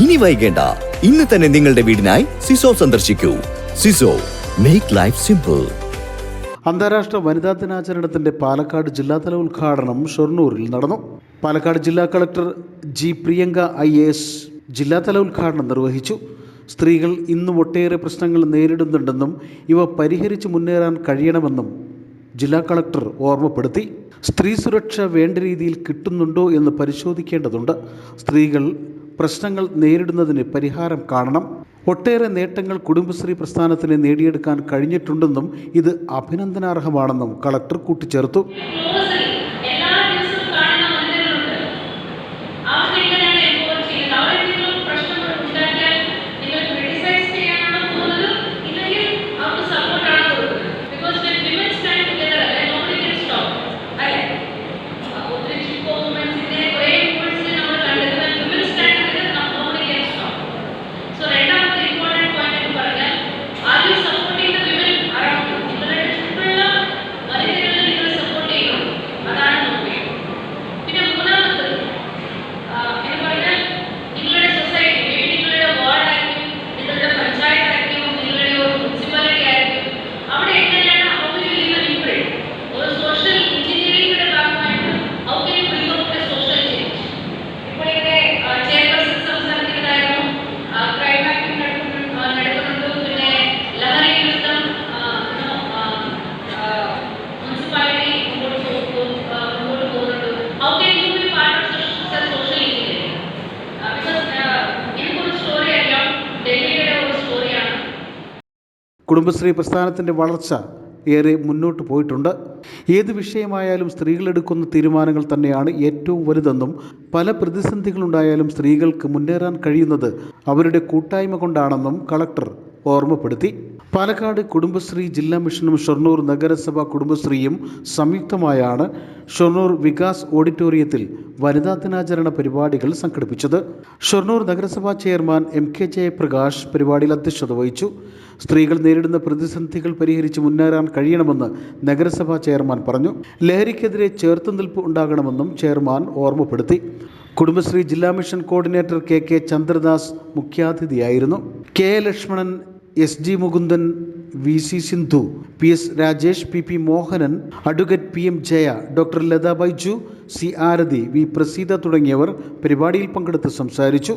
ഇനി വൈകേണ്ട. ഇന്ന് തന്നെ നിങ്ങളുടെ വീടിനായി സിസോ സന്ദർശിക്കൂ. സിസോ മേക്ക് ലൈഫ് സിമ്പിൾ അന്താരാഷ്ട്ര വനിതാ ദിനാചരണത്തിന്റെ പാലക്കാട് ജില്ലാതല ഉദ്ഘാടനം ഷൊർണൂരിൽ നടന്നു. പാലക്കാട് ജില്ലാ collector G Priyanka I S ജില്ലാതല ഉദ്ഘാടനം നിർവഹിച്ചു. സ്ത്രീകൾ ഇന്നും ഒട്ടേറെ പ്രശ്നങ്ങൾ നേരിടുന്നുണ്ടെന്നും ഇവ പരിഹരിച്ച് മുന്നേറാൻ കഴിയണമെന്നും ജില്ലാ കളക്ടർ ഓർമ്മപ്പെടുത്തി. സ്ത്രീ സുരക്ഷ വേണ്ട രീതിയിൽ കിട്ടുന്നുണ്ടോ എന്ന് പരിശോധിക്കേണ്ടതുണ്ട്. സ്ത്രീകൾ പ്രശ്നങ്ങൾ നേരിടുന്നതിന് പരിഹാരം കാണണം. ഒട്ടേറെ നേട്ടങ്ങൾ കുടുംബശ്രീ പ്രസ്ഥാനത്തിന് നേടിയെടുക്കാൻ കഴിഞ്ഞിട്ടുണ്ടെന്നും ഇത് അഭിനന്ദനാർഹമാണെന്നും കളക്ടർ കൂട്ടിച്ചേർത്തു. കുടുംബശ്രീ പ്രസ്ഥാനത്തിന്റെ വളർച്ച ഏറെ മുന്നോട്ട് പോയിട്ടുണ്ട്. ഏത് വിഷയമായാലും സ്ത്രീകളെടുക്കുന്ന തീരുമാനങ്ങൾ തന്നെയാണ് ഏറ്റവും വലുതെന്നും പല പ്രതിസന്ധികളുണ്ടായാലും സ്ത്രീകൾക്ക് മുന്നേറാൻ കഴിയുന്നത് അവരുടെ കൂട്ടായ്മ കൊണ്ടാണെന്നും കളക്ടർ ഓർമ്മപ്പെടുത്തി. പാലക്കാട് കുടുംബശ്രീ ജില്ലാ മിഷനും ഷൊർണൂർ നഗരസഭ കുടുംബശ്രീയും സംയുക്തമായാണ് ഷൊർണൂർ വികാസ് ഓഡിറ്റോറിയത്തിൽ വനിതാ ദിനാചരണ പരിപാടികൾ സംഘടിപ്പിച്ചത്. ഷൊർണൂർ നഗരസഭാ ചെയർമാൻ എം കെ ജയപ്രകാശ് പരിപാടിയിൽ അധ്യക്ഷത വഹിച്ചു. സ്ത്രീകൾ നേരിടുന്ന പ്രതിസന്ധികൾ പരിഹരിച്ച് മുന്നേറാൻ കഴിയണമെന്ന് നഗരസഭാ ചെയർമാൻ പറഞ്ഞു. ലഹരിക്കെതിരെ ചേർത്തുനിൽപ്പ് ഉണ്ടാകണമെന്നും ചെയർമാൻ ഓർമ്മപ്പെടുത്തി. കുടുംബശ്രീ ജില്ലാ mission coordinator K K Chandradas മുഖ്യാതിഥിയായിരുന്നു. K Lakshmanan S G Mukundan V C Sindhu P S Rajesh P P Mohanan advocate P M Jaya doctor Latha Baiju C Arathi V Praseetha തുടങ്ങിയവർ പരിപാടിയിൽ പങ്കെടുത്ത് സംസാരിച്ചു.